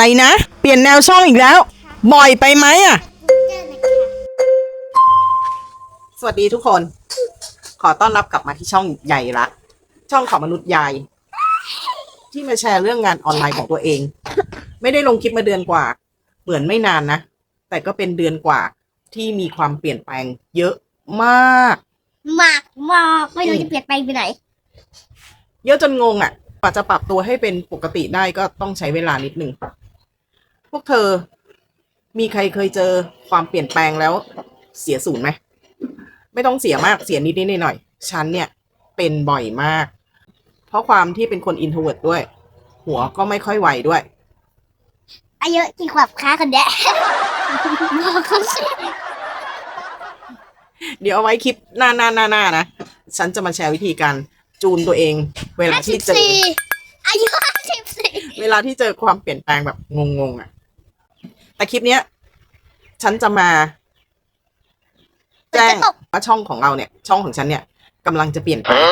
อะไรนะ เปลี่ยนแนวช่องอีกแล้ว บ่อยไปไหมอะ สวัสดีทุกคน ขอต้อนรับกลับมาที่ช่องใหญ่ละช่องของมนุษย์ยายที่มาแชร์เรื่องงานออนไลน์ของตัวเอง ไม่ได้ลงคลิปมาเดือนกว่า เหมือนไม่นานนะ แต่ก็เป็นเดือนกว่าที่มีความเปลี่ยนแปลงเยอะมาก มากมากไม่รู้จะเปลี่ยนแปลงไปไหน เยอะจนงงอะ่ะ กว่าจะปรับตัวให้เป็นปกติได้ก็ต้องใช้เวลานิดนึง พวกเธอ มีใครเคยเจอความเปลี่ยนแปลงแล้วเสียศูนย์ไหม ไม่ต้องเสียมากเสียนิดนิดหน่อยๆฉันเนี่ย เป็นบ่อยมาก เพราะความที่เป็นคนอินโทรเวิร์ดด้วย หัวก็ไม่ค่อยไหวด้วย อายุกี่ขวบคะคนเนี้ยบอกเขาสิเดี๋ยวเอาไว้คลิปหน้าหน้าหน้าหน้านะ ฉันจะมาแชร์วิธีการจูนตัวเอง เวลาห้าสิที่บเจอสี่อายุห้าสิบสี่เวลาที่เจอความเปลี่ยนแปลงแบบงงๆอะ่ะ แต่คลิปเนี้ย ฉันจะมา แจ้งว่าช่องของเราเนี่ย ช่องของฉันเนี่ยกำลังจะเปลี่ยนแปลง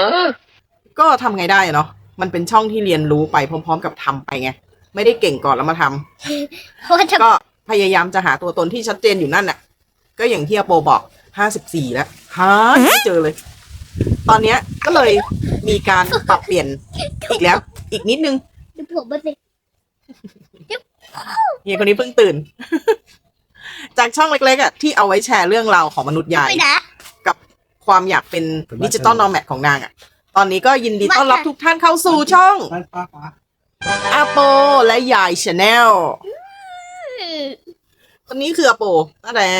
ก็ทำไงได้อะเนาะมันเป็นช่องที่เรียนรู้ไปพร้อม ๆ กับทำไปไงไม่ได้เก่งก่อนแล้วมาทำเพราะว่าจะก็พยายามจะหาตัวตนที่ชัดเจนอยู่นั่นน่ะก็อย่างที่อาโปบอกห้าสิบสี่แล้วหาไม่เจอเลย ตอนเนี้ยก็เลยมีการปรับเปลี่ยนอีกแล้ว อีกนิดนึงดูผมมาสิ เฮียคนนี้เพิ่งตื่น จากช่องเล็กๆอะที่เอาไว้แชร์เรื่องราวของมนุษย์ยาย ไม่นะ กับความอยากเป็นดิจิตอลนอแมทของนางอะ ตอนนี้ก็ยินดีต้อนรับทุกท่านเข้าสู่ช่องป้าป้าป้าอาโปและยายชาแนลคนนี้คืออาโปนั่นแหละ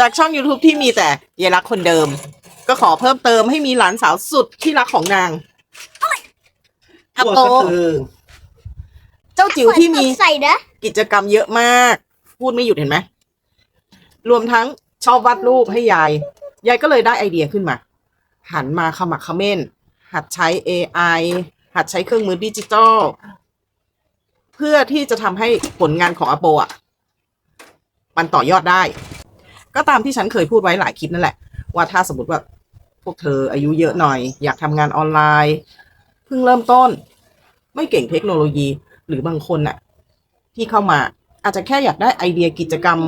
จากช่อง YouTube ที่มีแต่ยายรักคนเดิม ก็ขอเพิ่มเติมให้มีหลานสาวสุดที่รักของนาง อาโปก็คือ เจ้าจิ๋วที่มีใส่นะกิจกรรมเยอะมาก พูดไม่หยุดเห็นไหมรวมทั้งชอบวาดรูปให้ยาย ยายก็เลยได้ไอเดียขึ้นมา หันมาขมักเขม้น หัดใช้ AI หัดใช้เครื่องมือดิจิตอลเพื่อที่จะทำให้ผลงานของอโปอะ มันต่อยอดได้ ก็ตามที่ฉันเคยพูดไว้หลายคลิปนั่นแหละ ว่าถ้าสมมติว่าพวกเธออายุเยอะหน่อย อยากทำงานออนไลน์ เพิ่งเริ่มต้น ไม่เก่งเทคโนโลยี หรือบางคนน่ะ ที่เข้ามา อาจจะแค่อยากได้ไอเดียกิจกรรม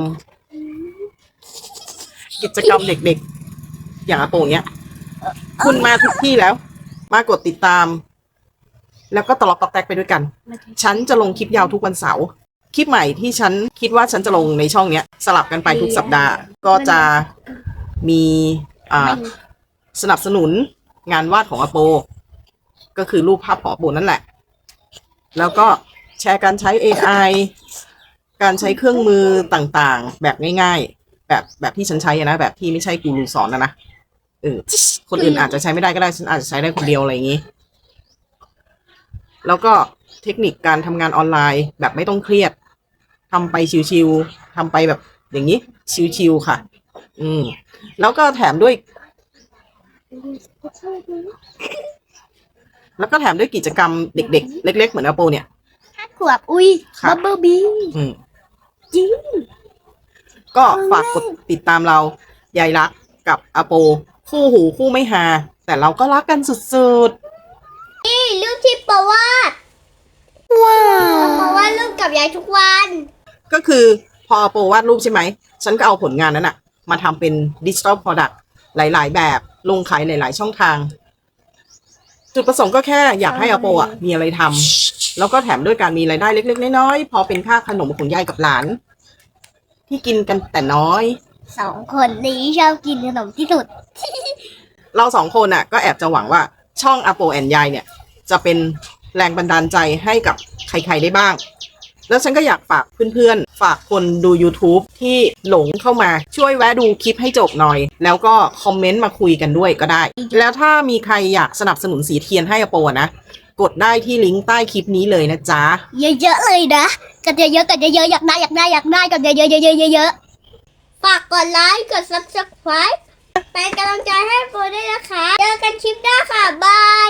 กิจกรรมเด็กๆ อย่างอาโปเนี้ย คุณมาทุกที่แล้ว มากดติดตาม แล้วก็ตลอกตอกแตกไปด้วยกัน ฉันจะลงคลิปยาวทุกวันเสาร์คลิปใหม่ที่ฉันคิดว่าฉันจะลงในช่องเนี้ย สลับกันไปทุกสัปดาห์ ก็จะมีอ่าสนับสนุนงานวาดของอาโป ก็คือรูปภาพของอาโปนั่นแหละ แล้วก็แชร์การใช้ AI การใช้เครื่องมือต่างๆ แบบง่าย ๆ แบบแบบที่ฉันใช้อะนะแบบที่ไม่ใช่กูรูสอนนะนะเออคนอื่นอาจจะใช้ไม่ได้ก็ได้ฉันอาจจะใช้ได้คนเดียวอะไรอย่างนี้ แล้วก็เทคนิคการทำงานออนไลน์แบบไม่ต้องเครียดทำไปชิวๆทำไปแบบอย่างนี้ ชิวๆค่ะ อืม แล้วก็แถมด้วย แล้วก็แถมด้วยกิจกรรมเด็ก ๆ เล็ก ๆ เหมือนอาโปเนี่ย ห้าขวบอุ้ยครับบับเบิ้ลบีอืม จริง ก็ฝากกดติดตามเรายายรักกับอาโป คู่หูคู่ไม่หา แต่เราก็รักกันสุดนี่รูปที่ประวาดๆ ว้าประวาดรูปกับยายทุกวัน ก็คือพออาโปวาดรูปใช่ไหม ฉันก็เอาผลงานนั้นอะมาทำเป็นดิจิ t a ล Product หลาย ๆ แบบ ลงขายหลาย ๆ ช่องทาง จุดประสงค์ก็แค่อยากให้อาโปอะมีอะไรทำแล้วก็แถมด้วยการมีรายได้เล็ก ๆ น้อยๆพอเป็นค่าขนมของยายกับหลาน ที่กินกันแต่น้อยสองคนนี้ชอบกินขนมที่สุด เราสองคนน่ะ ก็แอบจะหวังว่าช่องอโปแอนยายเนี่ย จะเป็นแรงบันดาลใจให้กับใครๆได้บ้าง แล้วฉันก็อยากฝากเพื่อนๆ ฝากคนดู YouTube ที่หลงเข้ามาช่วยแวะดูคลิปให้จบหน่อย แล้วก็คอมเมนต์มาคุยกันด้วยก็ได้ แล้วถ้ามีใครอยากสนับสนุนสีเทียนให้อโปนะ กดได้ที่ลิงก์ใต้คลิปนี้เลยนะจ๊ะ เยอะๆเลยนะกันเยอะๆกันเยอะๆอยากได้อยากได้อยากได้กันเยอะๆเยอะๆเยอะๆฝากกดไลค์กด subscribe เป็นกำลังใจให้โบด้วยนะคะ เจอกันคลิปหน้าค่ะบาย